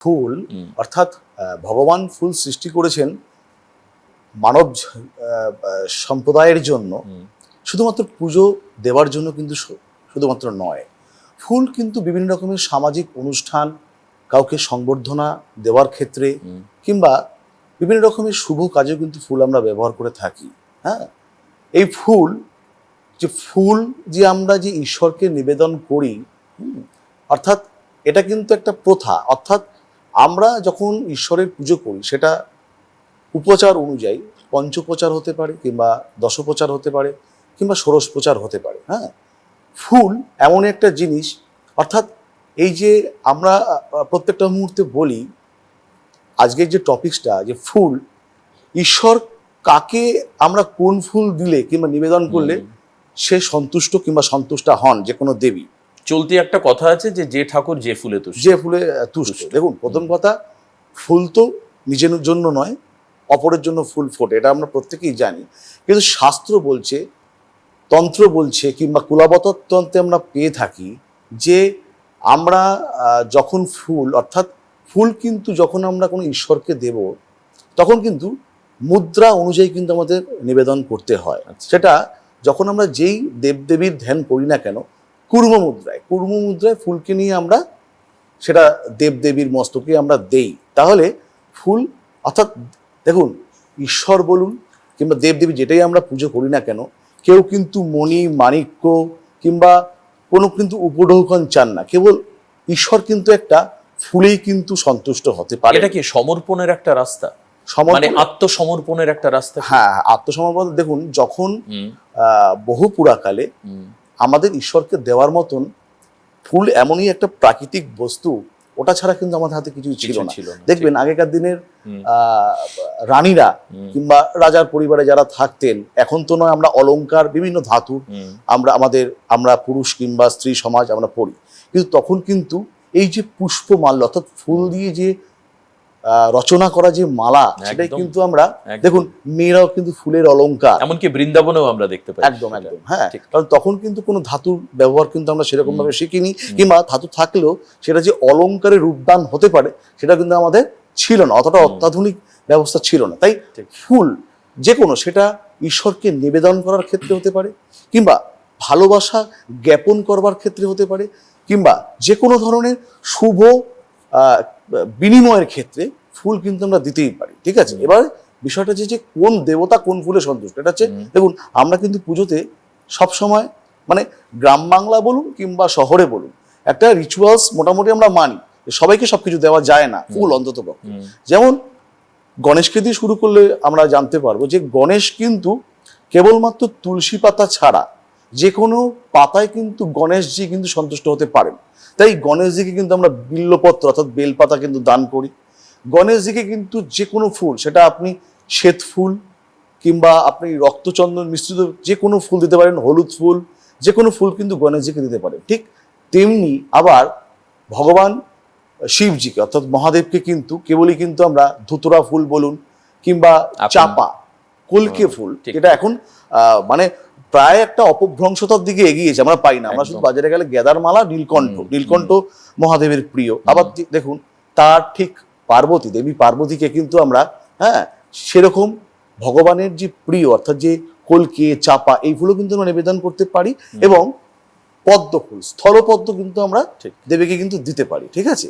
ফুল অর্থাৎ ভগবান ফুল সৃষ্টি করেছেন মানব সম্প্রদায়ের জন্য। শুধুমাত্র পুজো দেওয়ার জন্য কিন্তু শুধুমাত্র নয়। ফুল কিন্তু বিভিন্ন রকমের সামাজিক অনুষ্ঠান কাউকে সংবর্ধনা দেওয়ার ক্ষেত্রে কিংবা বিভিন্ন রকমের শুভ কাজেও কিন্তু ফুল আমরা ব্যবহার করে থাকি হ্যাঁ? এই ফুল যে ফুল যে আমরা যে ঈশ্বরকে নিবেদন করি হুম, অর্থাৎ এটা কিন্তু একটা প্রথা। অর্থাৎ আমরা যখন ঈশ্বরের পুজো করি সেটা উপচার অনুযায়ী পঞ্চপ্রচার হতে পারে কিংবা দশপ্রচার হতে পারে কিংবা ষোড়শ প্রচার হতে পারে হ্যাঁ? ফুল এমন একটা জিনিস অর্থাৎ এই যে আমরা প্রত্যেকটা মুহূর্তে বলি আজকের যে টপিকসটা যে ফুল ঈশ্বর কাকে আমরা কোন ফুল দিলে কিংবা নিবেদন করলে সে সন্তুষ্ট কিংবা সন্তুষ্টা হন যে কোনো দেবী? চলতি একটা কথা আছে যে যে ঠাকুর যে ফুলে তুষ্ট। যে ফুলে তুষ্ট। দেখুন প্রথম কথা ফুল তো নিজের জন্য নয় অপরের জন্য ফুল ফোটে এটা আমরা প্রত্যেকেই জানি। কিন্তু শাস্ত্র বলছে তন্ত্র বলছে কিংবা কুলাবতর তন্ত্রে আমরা পেয়ে থাকি যে আমরা যখন ফুল অর্থাৎ ফুল কিন্তু যখন আমরা কোনো ঈশ্বরকে দেব তখন কিন্তু মুদ্রা অনুযায়ী কিন্তু আমাদের নিবেদন করতে হয়। আচ্ছা। সেটা যখন আমরা যেই দেবদেবীর ধ্যান করি না কেন কুর্ম মুদ্রায় কুর্ম মুদ্রায় ফুলকে নিয়ে আমরা সেটা দেবদেবীর মস্তকে আমরা দেই। তাহলে ফুল অর্থাৎ দেখুন ঈশ্বর বলুন কিংবা দেবদেবী যেটাই আমরা পুজো করি না কেন কেউ কিন্তু মণি মাণিক্য কিংবা কোনো কিন্তু উপঢৌকন চান না। কেবল ঈশ্বর কিন্তু একটা ফুলেই কিন্তু সন্তুষ্ট হতে পারে। এটা কি সমর্পণের একটা রাস্তা? মানে আত্মসমর্পণের একটা রাস্তা কি? হ্যাঁ আত্মসমর্পণ দেখুন যখন বহু পুরাকালে আমাদের ঈশ্বরকে দেওয়ার মতন ফুল এমনই একটা প্রাকৃতিক বস্তু ওটা ছাড়া কিন্তু আমাদের হাতে কিছুই ছিল কিছু না। ছিল না। দেখবেন আগেকার দিনের আহ, রানীরা কিংবা রাজার পরিবারে যারা থাকতেন এখন তো নয় আমরা অলংকার বিভিন্ন ধাতু আমরা আমাদের আমরা পুরুষ কিংবা স্ত্রী সমাজ আমরা পড়ি। কিন্তু তখন কিন্তু এই যে পুষ্পমাল্য অর্থাৎ ফুল দিয়ে যে রচনা করা যে মালা সেটাই কিন্তু আমরা দেখুন মেয়েরাও কিন্তু ফুলের অলংকার। এমনকি বৃন্দাবনেও আমরা দেখতে পাই একদম একদম হ্যাঁ। কারণ তখন কিন্তু কোনো ধাতুর ব্যবহার কিন্তু আমরা সেরকম ভাবে শিখিনি কিংবা ধাতু থাকলেও সেটা যে অলংকারের রূপদান হতে পারে সেটা কিন্তু আমাদের ছিল না অতটা অত্যাধুনিক ব্যবস্থা ছিল না। তাই ফুল যে কোনো সেটা ঈশ্বরকে নিবেদন করার ক্ষেত্রে হতে পারে কিংবা ভালোবাসা জ্ঞাপন করবার ক্ষেত্রে হতে পারে কিংবা যে কোনো ধরনের শুভ বিনিময়ের ক্ষেত্রে ফুল কিন্তু আমরা দিতেই পারি ঠিক আছে? এবার বিষয়টা হচ্ছে যে কোন দেবতা কোন ফুলে সন্তুষ্ট? এটা হচ্ছে দেখুন আমরা কিন্তু পুজোতে সব সময় মানে গ্রাম বাংলা বলুন কিংবা শহরে বলুন একটা রিচুয়ালস মোটামুটি আমরা মানি সবাইকে সবকিছু দেওয়া যায় না ফুল অন্তত। যেমন গণেশকে দিয়ে শুরু করলে আমরা জানতে পারব যে গণেশ কিন্তু কেবলমাত্র তুলসী পাতা ছাড়া যে কোনো পাতায় কিন্তু গণেশজি কিন্তু সন্তুষ্ট হতে পারেন। তাই গণেশজিকে কিন্তু আমরা বিল্লপত্র অর্থাৎ বেলপাতা কিন্তু দান করি গণেশজিকে কিন্তু যে কোনো ফুল সেটা আপনি শ্বেত ফুল কিংবা আপনি রক্তচন্দন মিশ্রিত যে কোনো ফুল দিতে পারেন হলুদ ফুল যে কোনো ফুল কিন্তু গণেশজিকে দিতে পারেন ঠিক তেমনি আবার ভগবান শিবজিকে অর্থাৎ মহাদেবকে কিন্তু কেবলই কিন্তু আমরা ধুতরা ফুল বলুন কিংবা চাপা কলকে ফুল। যেটা এখন মানে প্রায় একটা অপভ্রংশতার দিকে এগিয়েছে আমরা পাই না। আমরা শুধু বাজারে গেলে গেদার মালা নীলকণ্ঠ নীলকণ্ঠ মহাদেবের প্রিয়। আবার দেখুন তার ঠিক পার্বতী দেবী পার্বতীকে কিন্তু আমরা হ্যাঁ সেরকম ভগবানের যে প্রিয় অর্থাৎ যে কলকে চাপা এইগুলো কিন্তু আমরা নিবেদন করতে পারি এবং পদ্ম ফুল স্থলপদ্ম কিন্তু আমরা ঠিক। দেবীকে কিন্তু দিতে পারি ঠিক আছে?